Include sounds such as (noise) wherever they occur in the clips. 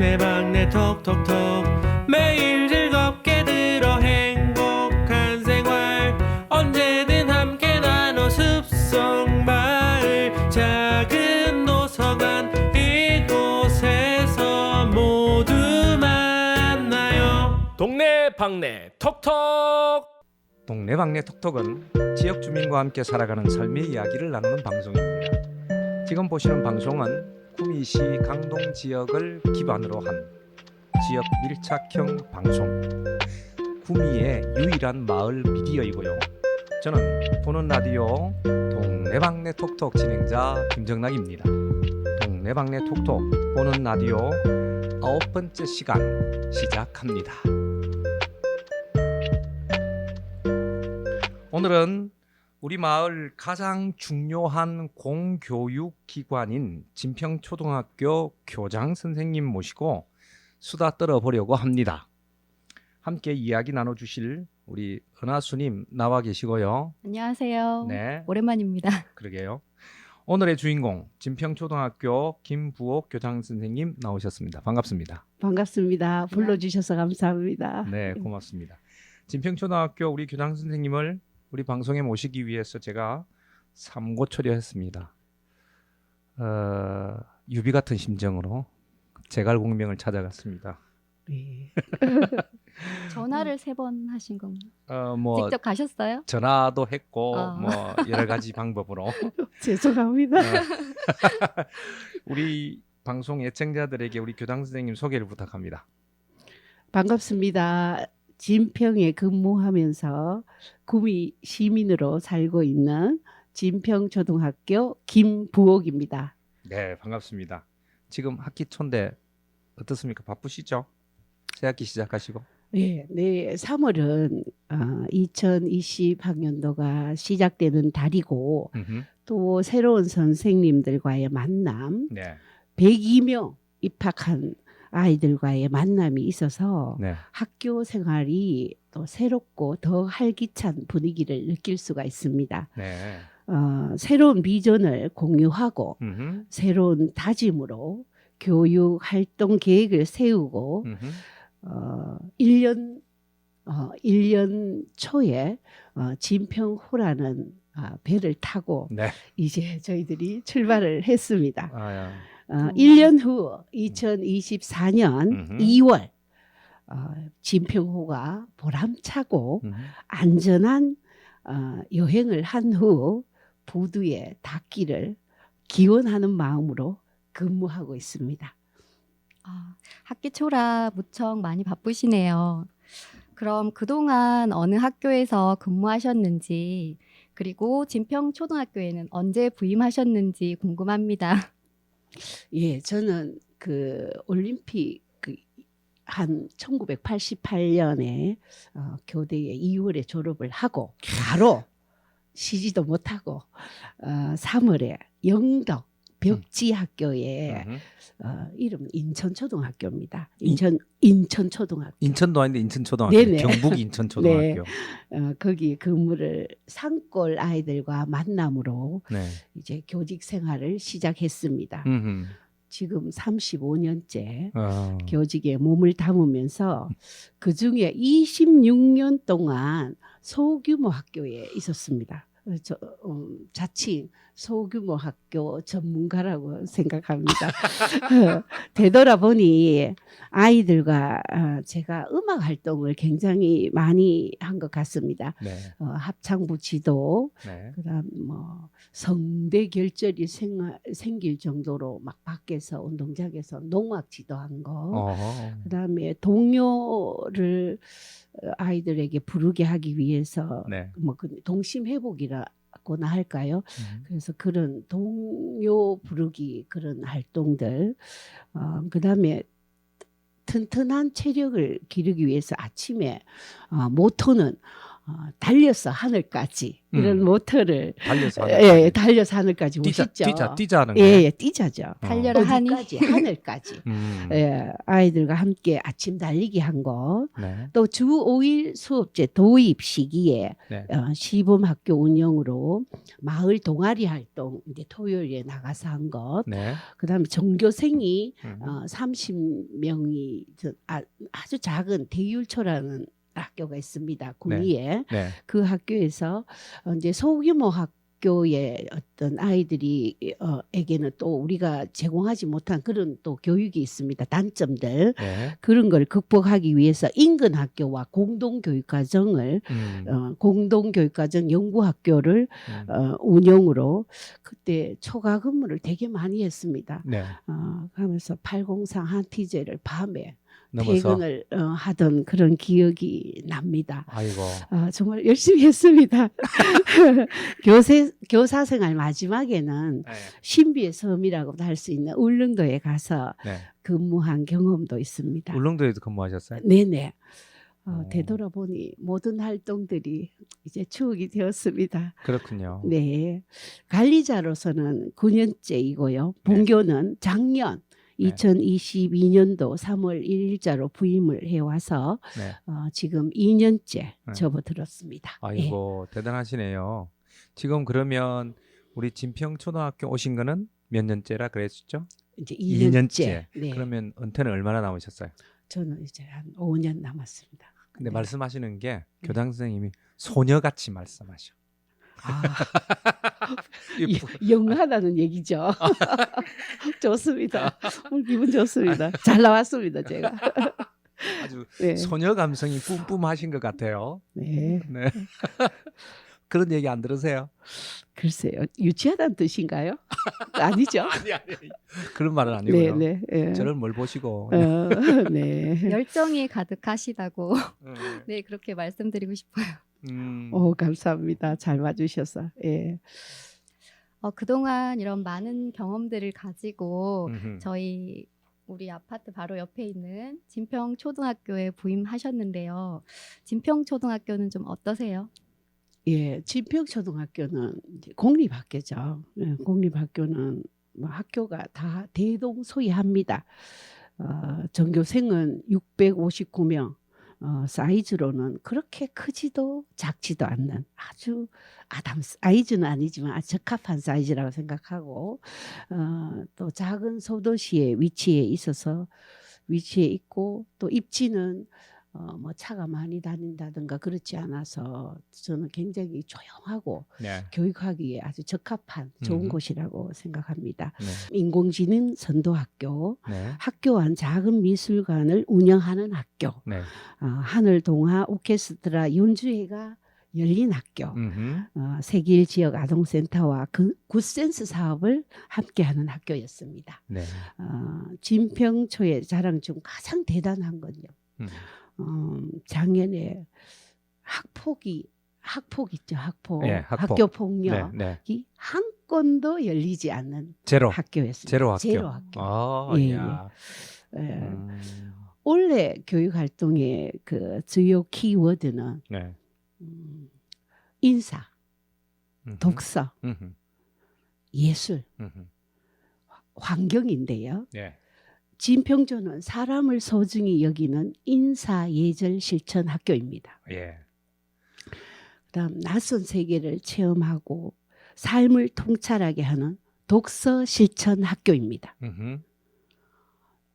동네방네 톡톡톡. 매일 즐겁게 들어 행복한 생활. 언제든 함께 나눠 숲속 마을. 작은 도서관 이곳에서 모두 만나요. 동네 방네 톡톡. 동네방네 톡톡은 지역 주민과 함께 살아가는 삶의 이야기를 나누는 방송입니다. 지금 보시는 방송은 구미시 강동 지역을 기반으로 한 지역 밀착형 방송 구미의 유일한 마을 미디어이고요. 저는 보는 라디오 동네방네 톡톡 진행자 김정락입니다. 동네방네 톡톡 보는 라디오 아홉 번째 시간 시작합니다. 오늘은 우리 마을 가장 중요한 공교육 기관인 진평초등학교 교장 선생님 모시고 수다 떨어보려고 합니다. 함께 이야기 나눠주실 우리 은하수님 나와 계시고요. 안녕하세요. 네, 오랜만입니다. (laughs) 그러게요. 오늘의 주인공 진평초등학교 김부옥 교장 선생님 나오셨습니다. 반갑습니다. 반갑습니다. 불러주셔서 감사합니다. 네, 고맙습니다. 진평초등학교 우리 교장 선생님을 우리 방송에 모시기 위해서 제가 삼고 처리했습니다. 어, 유비 같은 심정으로 제갈공명을 찾아갔습니다. 네. (laughs) 전화를 세 번 하신 겁니다. 어, 뭐 직접 가셨어요? 전화도 했고 아. 뭐 여러 가지 방법으로 (laughs) 죄송합니다. 어, (laughs) 우리 방송 애청자들에게 우리 교장 선생님 소개를 부탁합니다. 반갑습니다. 진평에 근무하면서 구미 시민으로 살고 있는 진평 초등학교 김부옥입니다. 네, 반갑습니다. 지금 학기 초인데 어떻습니까? 바쁘시죠? 새 학기 시작하시고. 네, 네 3월은 어, 2020학년도가 시작되는 달이고 음흠. 또 새로운 선생님들과의 만남, 네, 102명 입학한 아이들과의 만남이 있어서 네. 학교 생활이 또 새롭고 더 활기찬 분위기를 느낄 수가 있습니다. 네. 어, 새로운 비전을 공유하고 음흠. 새로운 다짐으로 교육 활동 계획을 세우고 음흠. 어, 1년 어, 1년 초에 어, 진평호라는 아, 배를 타고 네. 이제 저희들이 출발을 했습니다. 아 야. 어, 1년 후 2024년 음흠. 2월 어, 진평호가 보람차고. 안전한 어, 여행을 한 후 부두에 닿기를 기원하는 마음으로 근무하고 있습니다. 아, 학기 초라 무척 많이 바쁘시네요. 그럼 그동안 어느 학교에서 근무하셨는지 그리고 진평 초등학교에는 언제 부임하셨는지 궁금합니다. 예, 저는 그 올림픽 그한 1988년에 어, 교대에 2월에 졸업을 하고 바로 쉬지도 못하고 어, 3월에 영덕 벽지 학교에. 어, 이름 인천 초등학교입니다. 인천 인천 초등학교. 인천도 아닌데 인천 초등학교. 네네. 경북 인천 초등학교. (laughs) 어, 거기 근무를 산골 아이들과 만남으로 네. 이제 교직 생활을 시작했습니다. 음흠. 지금 35년째 어. 교직에 몸을 담으면서 그 중에 26년 동안 소규모 학교에 있었습니다. 어, 저 음, 자칭 소규모 학교 전문가라고 생각합니다. 어, (laughs) 되돌아보니 아이들과 어, 제가 음악 활동을 굉장히 많이 한 것 같습니다. 네. 어, 합창부 지도, 네. 그다음 뭐 성대 결절이 생, 생길 정도로 막 밖에서 운동장에서 농악 지도한 거. 어허. 그다음에 동요를 어, 아이들에게 부르게 하기 위해서 네. 뭐그 동심 회복이라 고나 할까요? 음. 그래서 그런 동요 부르기 그런 활동들 어, 그다음에 튼튼한 체력을 기르기 위해서 아침에 어, 모토는 어, 달려서 하늘까지 이런 음. 모터를 달려서 예, 하는 예, 달려서 하늘까지 뛰자, 오셨죠. 뛰자, 뛰자는 예, 거예요. 예, 뛰자죠. 달려라 하니 어디까지 하늘까지. (laughs) 음. 예, 아이들과 함께 아침 달리기 한 거. 네. 또 주 5일 수업제 도입 시기에 네. 어, 시범 학교 운영으로 마을 동아리 활동 이제 토요일에 나가서 한 것. 네. 그다음에 전교생이 음. 어, 30명이 저, 아, 아주 작은 대율초라는 학교가 있습니다. 구미에 네. 그 학교에서 어, 이제 소규모 학교의 어떤 아이들이 어, 에게는 또 우리가 제공하지 못한 그런 또 교육이 있습니다. 단점들 네. 그런 걸 극복하기 위해서 인근 학교와 공동 교육 과정을 음. 어, 공동 교육 과정 연구 학교를 음. 어, 운영으로 그때 초과 근무를 되게 많이 했습니다. 네. 어, 하면서 803 한티제를 밤에 넘어서 퇴근을 어, 하던 그런 기억이 납니다. 아이고. 아, 정말 열심히 했습니다. (laughs) 교세, 교사 생활 마지막에는 네. 신비의 섬이라고도 할 수 있는 울릉도에 가서 네. 근무한 경험도 있습니다. 울릉도에도 근무하셨어요? 네네. 어, 오. 되돌아보니 모든 활동들이 이제 추억이 되었습니다. 그렇군요. 네. 관리자로서는 9년째이고요. 네. 본교는 작년 네. 2022년도 3월 1일자로 부임을 해와서 네. 어, 지금 2년째 네. 접어들었습니다. 예. 아이고 대단하시네요. 지금 그러면 우리 진평 초등학교 오신 거는 몇 년째라 그랬었죠? 이제 2년째. 2년째. 네. 그러면 은퇴는 얼마나 남으셨어요? 저는 이제 한 5년 남았습니다. 근데 네. 말씀하시는 게 교장 선생님이 소녀같이 말씀하셔. 아, (laughs) 이 예, 영하다는 얘기죠. (laughs) 좋습니다. 오늘 기분 좋습니다. 잘 나왔습니다, 제가. (laughs) 아주 네. 소녀 감성이 뿜뿜하신 것 같아요. 네. 네. 그런 얘기 안 들으세요? 글쎄요. 유치하다는 뜻인가요? 아니죠. 아니 아니. 그런 말은 네, 아니고요. 네. 예. 저를 뭘 보시고? 어, 네. 열정이 가득하시다고 음, 네 그렇게 말씀드리고 싶어요. 음, 오, 감사합니다. 잘 봐주셔서. 예. 어, 그동안 이런 많은 경험들을 가지고 음흠. 저희 우리 아파트 바로 옆에 있는 진평 초등학교에 부임하셨는데요. 진평 초등학교는 좀 어떠세요? 예, 진평 초등학교는 이제 공립학교죠. 예, 공립학교는 뭐 학교가 다 대동소이합니다. 어, 전교생은 659명. 어, 사이즈로는 그렇게 크지도 작지도 않는 아주 아담 사이즈는 아니지만 아주 적합한 사이즈라고 생각하고 어, 또 작은 소도시에 위치해 있어서 위치해 있고 또 입지는 어, 뭐 차가 많이 다닌다든가 그렇지 않아서 저는 굉장히 조용하고 네. 교육하기에 아주 적합한 좋은 음. 곳이라고 생각합니다. 네. 인공지능 선도학교, 네. 학교 안 작은 미술관을 운영하는 학교, 네. 어, 하늘 동화 오케스트라 연주회가 열린 학교, 음흠. 어, 세길 지역 아동센터와 그 굿센스 사업을 함께하는 학교였습니다. 네. 어, 진평초의 자랑 중 가장 대단한 건요. 음. 어, 작년에 학폭이 학폭 있죠 학폭, 예, 학폭. 학교 네. 폭력이 네. 한 건도 열리지 않는 제로. 학교였습니다. 제로 학교. 제로 학교. 아, 예, 야. 예. 음, 올해 교육 활동의 그 주요 키워드는 네. 음, 인사, 음흠. 독서, 음흠. 예술, 음흠. 환경인데요. 네. 진평조는 사람을 소중히 여기는 인사 예절 실천 학교입니다. 예. 그다음 낯선 세계를 체험하고 삶을 통찰하게 하는 독서 실천 학교입니다. 음흠.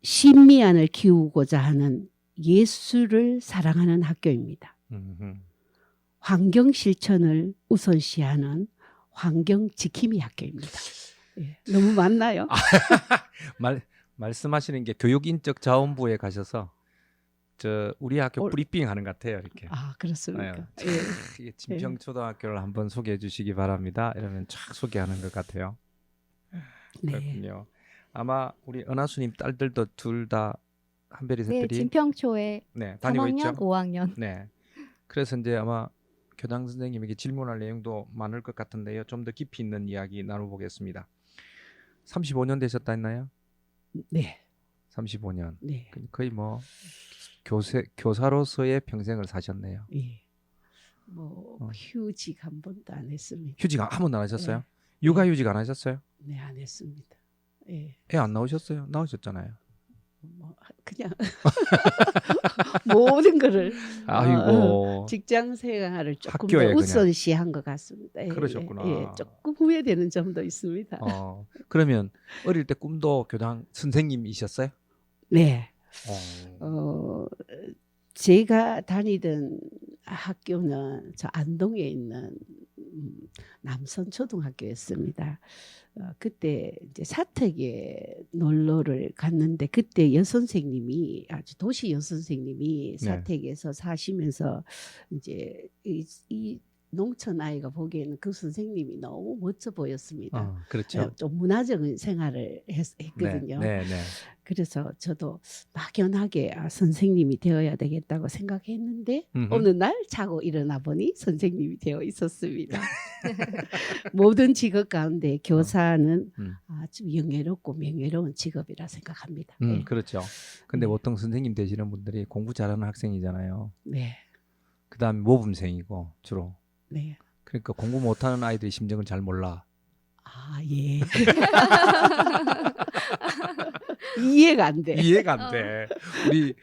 신미안을 키우고자 하는 예술을 사랑하는 학교입니다. 음흠. 환경 실천을 우선시하는 환경 지킴이 학교입니다. 예, 너무 많나요? (laughs) 말 말씀하시는 게 교육인적 자원부에 가셔서 저 우리 학교 올- 브리핑 하는 것 같아요 이렇게. 아 그렇습니까? 네. 예. (laughs) 이게 진평 초등학교를 한번 소개해 주시기 바랍니다. 이러면 쫙 소개하는 것 같아요. 네. 그렇군요. 아마 우리 은하수님 딸들도 둘 다 한별이 네, 셋들이 진평초에 네, 다니고 3학년, 있죠. 5학년. 네. 그래서 이제 아마 교장 선생님에게 질문할 내용도 많을 것 같은데요. 좀 더 깊이 있는 이야기 나눠보겠습니다. 35년 되셨다 했나요? 네. 35년. 네. 거의 뭐 교세, 교사로서의 평생을 사셨네요. 예. 뭐 어. 휴직 한 번도 안 했습니다. 휴직 한 번도 안 하셨어요? 네. 육아 휴직 안 하셨어요? 네, 안 했습니다. 예. 애 안 나오셨어요? 나오셨잖아요. 뭐 그냥 (laughs) 모든 거를 아이고. 직장 생활을 조금 더. 우선시한 것 같습니다. 예, 그러셨구나. 예, 예, 조금 후회되는 점도 있습니다. 어, 그러면 어릴 때 꿈도 교장 선생님이셨어요? 네. 어. 어, 제가 다니던 학교는 저 안동에 있는 음, 남선 초등학교였습니다. 어, 그때 이제 사택에 놀러를 갔는데 그때 여 선생님이 아주 도시 여 선생님이 네. 사택에서 사시면서 이제 이, 이 농촌 아이가 보기에는 그 선생님이 너무 멋져 보였습니다. 어, 그렇죠. 어, 좀 문화적인 생활을 했, 했거든요. 네, 네, 네. 그래서 저도 막연하게 아, 선생님이 되어야 되겠다고 생각했는데 음흠. 어느 날 자고 일어나 보니 선생님이 되어 있었습니다. (laughs) 모든 직업 가운데 교사는 음. 아주 영예롭고 명예로운 직업이라 생각합니다. 음, 네. 그렇죠. 근데 네. 보통 선생님 되시는 분들이 공부 잘하는 학생이잖아요. 네, 그다음에 모범생이고 주로. 네. 그러니까 공부 못하는 아이들의 심정을 잘 몰라. 아 예. (laughs) 이해가 안 돼. 이해가 안 돼. 우리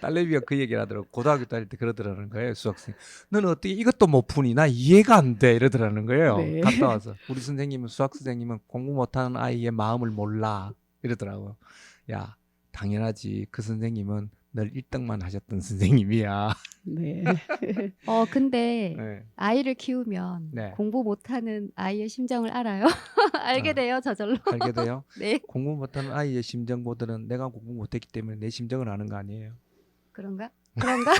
딸내미가 그 얘기를 하더라고. 고등학교 다닐 때 그러더라는 거예요. 수학생. 너는 어떻게 이것도 못 푸니? 나 이해가 안 돼. 이러더라는 거예요. 네. 갔다 와서. 우리 선생님은 수학 선생님은 공부 못하는 아이의 마음을 몰라. 이러더라고요. 야, 당연하지. 그 선생님은 늘 1등만 하셨던 선생님이야. 네. (laughs) 어 근데 네. 아이를 키우면 네. 공부 못하는 아이의 심정을 알아요. (laughs) 알게 어. 돼요 저절로. 알게 돼요? (laughs) 네 공부 못하는 아이의 심정보다는 내가 공부 못했기 때문에 내 심정을 아는 거 아니에요? 그런가? 그런가?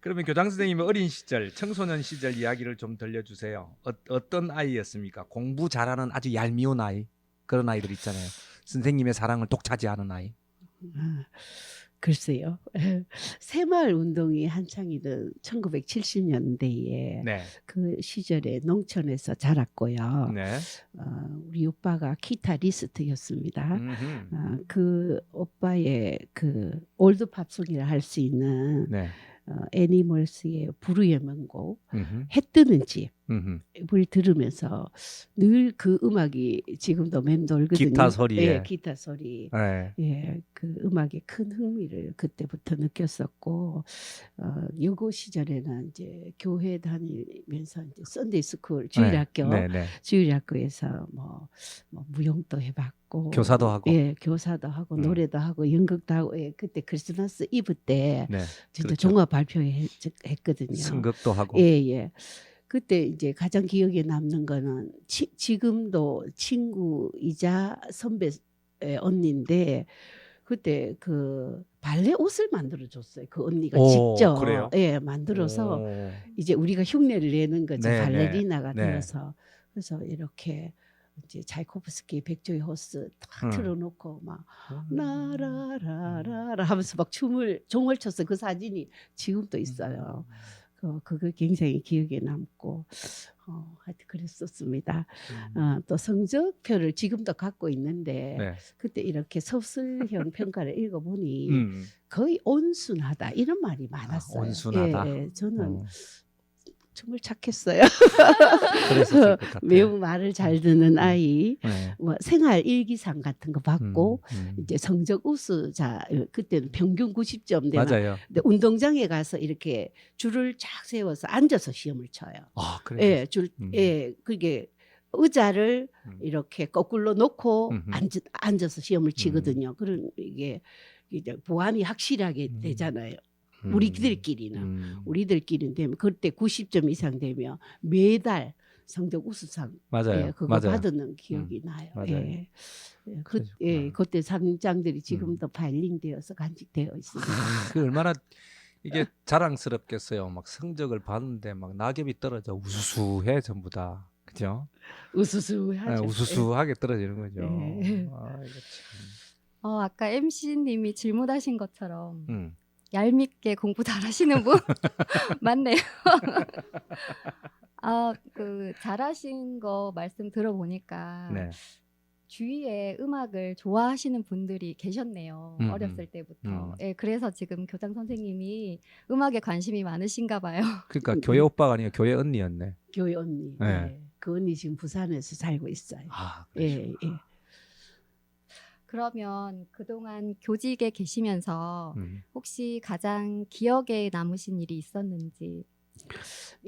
그러면 교장 선생님의 어린 시절, 청소년 시절 이야기를 좀 들려주세요. 어, 어떤 아이였습니까? 공부 잘하는 아주 얄미운 아이 그런 아이들 있잖아요. 선생님의 사랑을 독차지하는 아이. 아, 글쎄요. (laughs) 새마을 운동이 한창이던 1970년대에 네, 그 시절에 농촌에서 자랐고요. 네. 어, 우리 오빠가 기타리스트였습니다. 어, 그 오빠의 그 올드 팝송이라 할 수 있는 네. 어, 애니멀스의 부르의 명곡. 해 뜨는 집 을. 들으면서 늘 그 음악이 지금도 맴돌거든요. 기타 소리에. 예, 기타 소리. 네. 예, 그 음악에 큰 흥미를 그때부터 느꼈었고 어, 여고 시절에는 이제 교회 다니면서 이제 썬데이 스쿨 주일학교 네, 네. 주일학교에서 뭐, 뭐 무용도 해봤고 교사도 하고. 예, 교사도 하고 음. 노래도 하고 연극도 하고 예, 그때 크리스마스 이브 때 네. 진짜 그렇죠. 종합 발표했거든요. 승극도 하고. 예, 예. 그때 이제 가장 기억에 남는 거는 치, 지금도 친구이자 선배 의 언니인데 그때 그 발레 옷을 만들어 줬어요. 그 언니가 오, 직접 그래요? 예, 만들어서 오. 이제 우리가 흉내를 내는 거죠. 네, 발레리나가 네. 되어서 그래서 이렇게 이제 차이코프스키 백조의 호스 딱 음. 틀어놓고 막 나라라라라 하면서 막 춤을 종을 췄어요. 그 사진이 지금도 있어요. 그 그거 굉장히 기억에 남고 어, 하여튼 그랬었습니다. 어, 또 성적표를 지금도 갖고 있는데 네. 그때 이렇게 서술형 평가를 읽어보니 음. 거의 온순하다 이런 말이 많았어요. 온순하다. 예, 예, 저는 어. 정말 착했어요. (laughs) 같아요. 매우 말을 잘 듣는 아이, 네. 뭐 생활 일기상 같은 거 받고 음, 음. 이제 성적 우수자 그때는 평균 90점 되나 맞아요. 근데 운동장에 가서 이렇게 줄을 쫙 세워서 앉아서 시험을 쳐요. 아, 그래. 예, 줄, 음. 예, 그게 의자를 음. 이렇게 거꾸로 놓고 음흠. 앉, 앉아서 시험을 치거든요. 그런 이게 이제 보안이 확실하게 음. 되잖아요. 음. 우리들끼리는 음. 우리들끼리는 되면 그때 90점 이상 되면 매달 성적 우수상 맞아요. 예, 그거 맞아요. 음. 받는 기억이 나요. 맞아요. 예. 예, 그. 예, 그때 상장들이 음. 지금도 발링되어서 간직되어 있습니다. (laughs) 그 얼마나 이게 자랑스럽겠어요. 막 성적을 봤는데 막 낙엽이 떨어져 우수수해 전부 다. 그죠? 우수수하죠. 네, 우수수하게 떨어지는 거죠. 예. 아, 이거 참. 어 아까 MC님이 질문하신 것처럼 음. 얄밉게 공부 잘하시는 분 (laughs) 맞네요. 아 그 잘하신 거 말씀 들어보니까 네. 주위에 음악을 좋아하시는 분들이 계셨네요. 음, 어렸을 때부터. 음. 예, 그래서 지금 교장 선생님이 음악에 관심이 많으신가 봐요. 그러니까 음, 교회 음. 오빠가 아니라 교회 언니였네. 교회 언니. 네. 네. 그 언니 지금 부산에서 살고 있어요. 아, 예, 예. 그러면 그동안 교직에 계시면서 음. 혹시 가장 기억에 남으신 일이 있었는지.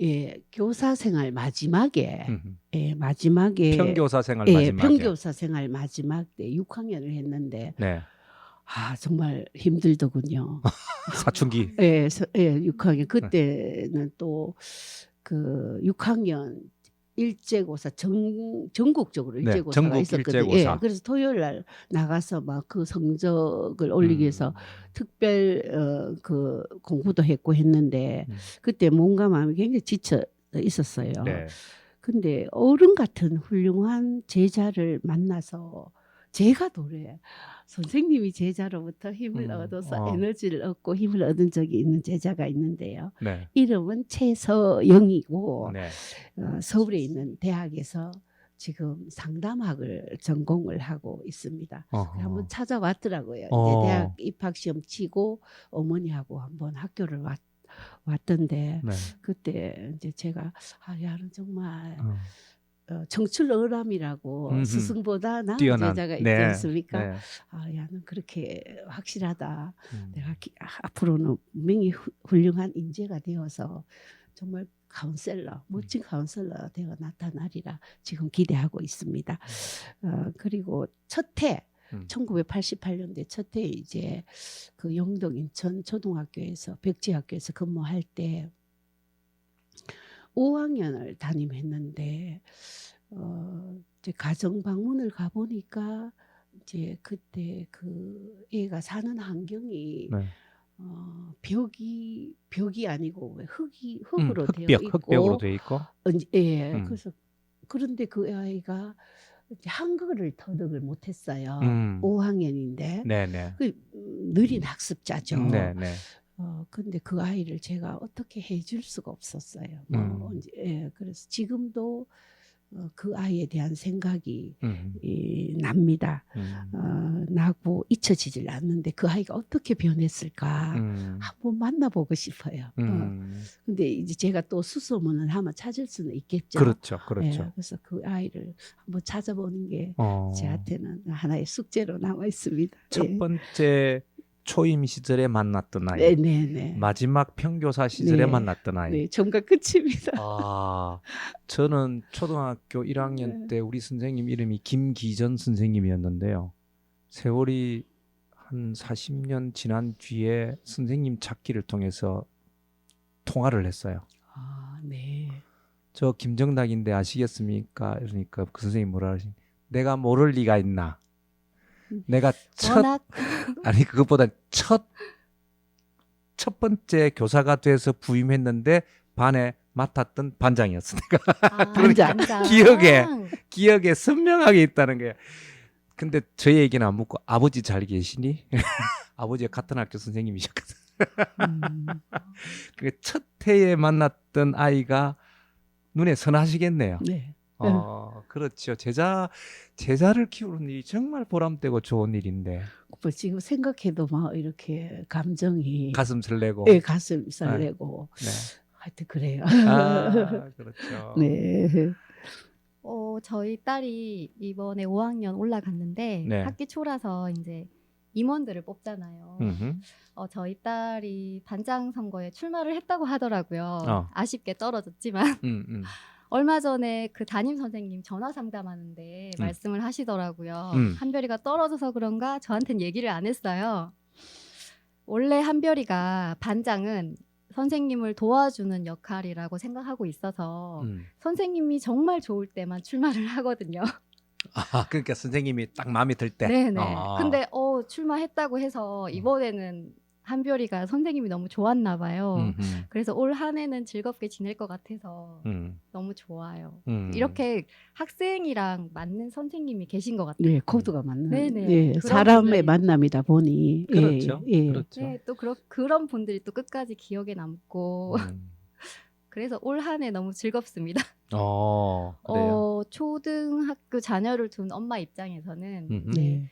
예, 교사 생활 마지막에 음. 예, 마지막에 평교사 생활 예, 마지막에. 평교사 생활 마지막 때 6학년을 했는데 네. 아 정말 힘들더군요. (laughs) 사춘기. 예, 서, 예, 6학년 그때는 또 그 6학년 일제고사 전 전국적으로 네, 일제고사가 전국 있었거든요. 일제고사. 예, 그래서 토요일 날 나가서 막 그 성적을 올리기 위해서 음. 특별 어, 그 공부도 했고 했는데 음. 그때 몸과 마음이 굉장히 지쳐 있었어요. 네. 근데 어른 같은 훌륭한 제자를 만나서 제가 노래 선생님이 제자로부터 힘을 음, 얻어서 어. 에너지를 얻고 힘을 얻은 적이 있는 제자가 있는데요. 네. 이름은 최서영이고 네. 어, 서울에 있는 대학에서 지금 상담학을 전공을 하고 있습니다. 어허. 한번 찾아왔더라고요. 어. 이제 대학 입학 시험 치고 어머니하고 한번 학교를 왔, 왔던데 네. 그때 이제 제가 아 야는 정말 어. 어, 정출어람이라고 음흠. 스승보다 나은 뛰어난. 제자가 있지 네. 않습니까? 네. 아 야는 그렇게 확실하다. 음. 내가 기- 아, 앞으로는 분명히 후- 훌륭한 인재가 되어서 정말 카운셀러, 멋진 카운셀러 되어 나타나리라 지금 기대하고 있습니다. 어, 그리고 첫해 음. 1988년대 첫해 이제 그 영동 인천 초등학교에서 백지학교에서 근무할 때 5학년을 담임했는데 어 이제 가정 방문을 가 보니까 이제 그때 그 애가 사는 환경이 네. 어 벽이 벽이 아니고 왜 흙이 흙으로 음, 되어 흑벽, 있고 흑벽으로 돼 있고. 어, 예 음. 그래서 그런데 그 아이가 이제 한글을 터득을 못했어요. 음. 5학년인데 네, 네. 그 음, 느린 학습자죠. 네, 네. 어 근데 그 아이를 제가 어떻게 해줄 수가 없었어요. 뭐 음. 언제- 예, 그래서 지금도 어, 그 아이에 대한 생각이 음. 이, 납니다. 음. 어, 나고 잊혀지질 않는데 그 아이가 어떻게 변했을까 음. 한번 만나보고 싶어요. 어, 음. 근데 이제 제가 또 수소문을 하면 찾을 수는 있겠죠. 그렇죠. 예, 그렇죠. 그래서 그 아이를 한번 찾아보는 게 어. 제한테는 하나의 숙제로 남아 있습니다. 첫 번째 초임 시절에 만났던 아이. 네, 네, 네. 마지막 평교사 시절에 네. 만났던 아이. 네, 정말 끝입니다. 아, 저는 초등학교 1학년 네. 때 우리 선생님 이름이 김기전 선생님이었는데요. 세월이 한 40년 지난 뒤에 선생님 찾기를 통해서 통화를 했어요. 아, 네. 저 김정락인데 아시겠습니까? 그러니까 그 선생님 뭐라 하시? 내가 모를 리가 있나? 내가 첫 워낙 (laughs) 아니 그것보다 첫 첫 번째 교사가 돼서 부임했는데 반에 맡았던 반장이었으니까 아, (laughs) 그러니까 반장. 기억에. 기억에 선명하게 있다는 거예요. 근데 저희 얘기는 안 묻고 아버지 잘 계시니? (laughs) 아버지가 같은 학교 선생님이셨거든. 음, 그첫 해에 만났던 아이가 눈에 선하시겠네요. 네. 어, 그렇죠. 제자 제자를 키우는 일이 정말 보람되고 좋은 일인데 뭐 지금 생각해도 막 이렇게 감정이 가슴 설레고. 예, 가슴 설레고 네. 하여튼 그래요. 아, (laughs) 그렇죠. 네. 어, 저희 딸이 이번에 5학년 올라갔는데 네. 학기 초라서 이제 임원들을 뽑잖아요. 음흠. 어, 저희 딸이 반장 선거에 출마를 했다고 하더라고요. 어. 아쉽게 떨어졌지만 음, 음. 얼마 전에 그 담임 선생님 전화 상담하는데 음. 말씀을 하시더라고요. 음. 한별이가 떨어져서 그런가 저한테는 얘기를 안 했어요. 원래 한별이가 반장은 선생님을 도와주는 역할이라고 생각하고 있어서 음. 선생님이 정말 좋을 때만 출마를 하거든요. 아, 그러니까 선생님이 딱 마음에 들 때. 네네. 아. 근데 어 출마했다고 해서 이번에는 한별이가 선생님이 너무 좋았나 봐요. 음흠. 그래서 올 한해는 즐겁게 지낼 것 같아서 음, 너무 좋아요. 음. 이렇게 학생이랑 맞는 선생님이 계신 것 같아요. 네, 코드가 맞는 네네. 예, 사람의 분들이- 만남이다 보니 예, 그렇죠. 예. 그렇죠. 네, 또 그런 그런 분들이 또 끝까지 기억에 남고 음. (laughs) 그래서 올 한해 너무 즐겁습니다. 어, 그래요. 어, 초등학교 자녀를 둔 엄마 입장에서는 음흠. 네.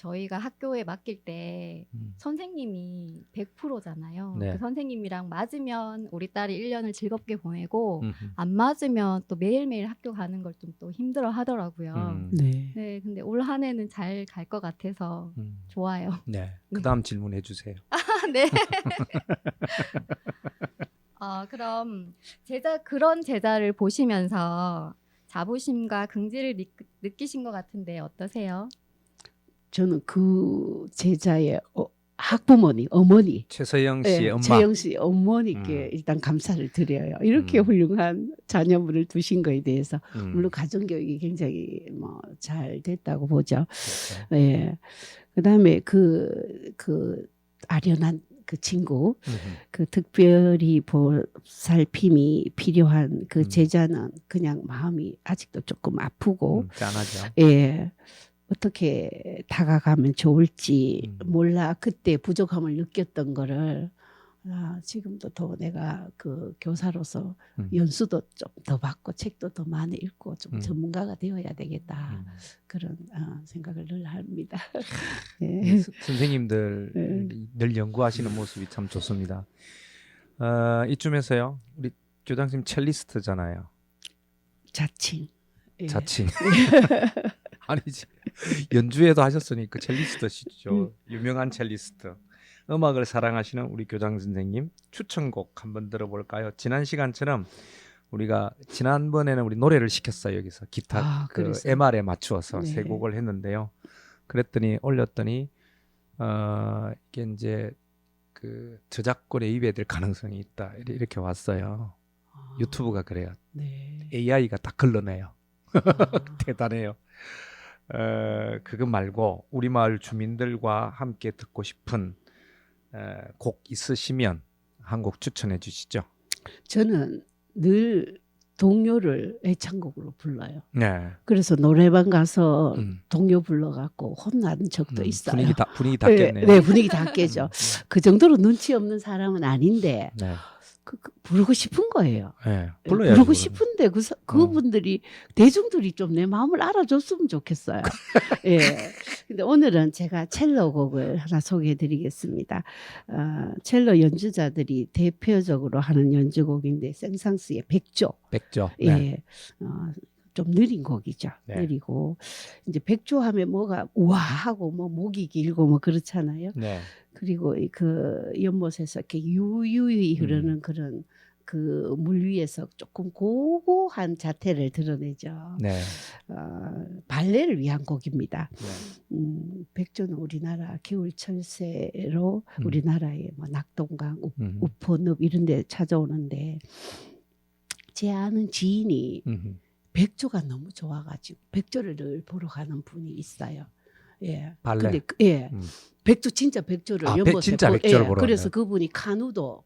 저희가 학교에 맡길 때 음. 선생님이 100%잖아요. 네. 그 선생님이랑 맞으면 우리 딸이 1년을 즐겁게 보내고 음흠. 안 맞으면 또 매일매일 학교 가는 걸 좀 또 힘들어 하더라고요. 음. 네. 네, 근데 올 한 해는 잘 갈 것 같아서 음. 좋아요. 네. 그다음 질문해 주세요. (laughs) 네. 어, (laughs) 그럼 제자 그런 제자를 보시면서 자부심과 긍지를 느, 느끼신 것 같은데 어떠세요? 저는 그 제자의 어, 학부모님, 어머니, 최서영 씨의 예, 엄마. 최영 씨 어머니께 음. 일단 감사를 드려요. 이렇게 음. 훌륭한 자녀분을 두신 거에 대해서 음. 물론 가정 교육이 굉장히 뭐 잘 됐다고 보죠. 그렇죠. 예. 그다음에 그 그 아련한 그 친구, 음흠. 그 특별히 보살핌이 필요한 그 음. 제자는 그냥 마음이 아직도 조금 아프고 음, 짠하죠. 예. 어떻게 다가가면 좋을지 음. 몰라 그때 부족함을 느꼈던 거를 아, 지금도 더 내가 그 교사로서 음. 연수도 좀 더 받고 책도 더 많이 읽고 좀 음. 전문가가 되어야 되겠다 음. 그런 아, 생각을 늘 합니다. 이 (laughs) 예. 스- 선생님들 (laughs) 네. 늘 연구하시는 모습이 참 좋습니다. 어, 이쯤에서요, 우리 교장님 첼리스트잖아요. 자칭. 예. 자칭. (laughs) 아니지. (laughs) 연주회도 하셨으니까 첼리스트시죠. 유명한 첼리스트. 음악을 사랑하시는 우리 교장 선생님 추천곡 한번 들어볼까요? 지난 시간처럼 우리가 지난번에는 우리 노래를 시켰어요 여기서 기타 아, 그? MR에 맞추어서 네. 세 곡을 했는데요. 그랬더니 올렸더니 어 이게 이제 그 저작권에 위배될 가능성이 있다 이렇게 왔어요. 아, 유튜브가 그래요. 네. AI가 다 걸러내요. 아, (laughs) 대단해요. 어, 그거 말고 우리 마을 주민들과 함께 듣고 싶은 어, 곡 있으시면 한 곡 추천해 주시죠. 저는 늘 동요를 애창곡으로 불러요. 네. 그래서 노래방 가서 음, 동요 불러갖고 혼난 적도 음, 있어요. 분위기 다 분위기 다 네, 깼네요. 네, 분위기 다 음, 깨죠. 음, 그 정도로 눈치 없는 사람은 아닌데 네. 그, 그 부르고 싶은 거예요. 네. 예, 불러야죠. 부르고. 싶은데 그 사- 그분들이 대중들이 좀 내 마음을 알아줬으면 좋겠어요. (laughs) 예. 근데 오늘은 제가 첼로 곡을 하나 소개해드리겠습니다. 어, 첼로 연주자들이 대표적으로 하는 연주곡인데 생상스의 백조. 백조. 예. 네. 어, 좀 느린 곡이죠. 네. 느리고 이제 백조하면 뭐가 우아하고 뭐 목이 길고 뭐 그렇잖아요. 네. 그리고 이그 연못에서 이렇게 유유히 음. 흐르는 그런 그 물 위에서 조금 고고한 자태를 드러내죠. 네. 어, 발레를 위한 곡입니다. 네. 음, 백조는 우리나라 겨울철새로 음. 우리나라의 뭐 낙동강, 우, 음. 우포늪 이런 데 찾아오는데 제 아는 지인이 음. 백조가 너무 좋아가지고 백조를 늘 보러 가는 분이 있어요. 예. 발레. 근데 그- 예. 음. 백조 진짜 백조를 아, 백- 연못에 진짜 보- 백조를 예. 보러 그래서 갔네요. 그분이 카누도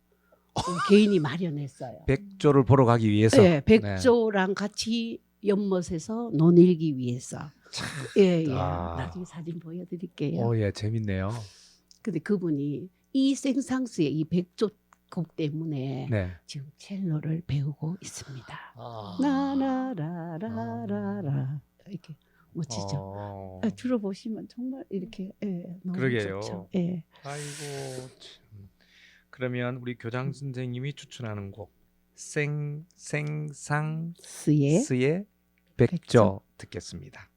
(laughs) 좀 개인이 마련했어요. 백조를 보러 가기 위해서. 예, 백조랑 같이 연못에서 논일기 위해서. 예, 예. 아. 나중에 사진 보여드릴게요. 오, 예, 재밌네요. 근데 그분이 이 생상스의 이 백조 곡 때문에 네. 지금 첼로를 배우고 있습니다. 아. 나라라라라라 이렇게 멋지죠. 어. 아, 들어보시면 정말 이렇게 예, 너무 그러게요. 좋죠. 예. 아이고 참. 그러면 우리 교장 선생님이 추천하는 곡 생 생상 스의 스의 백조. 백조 듣겠습니다.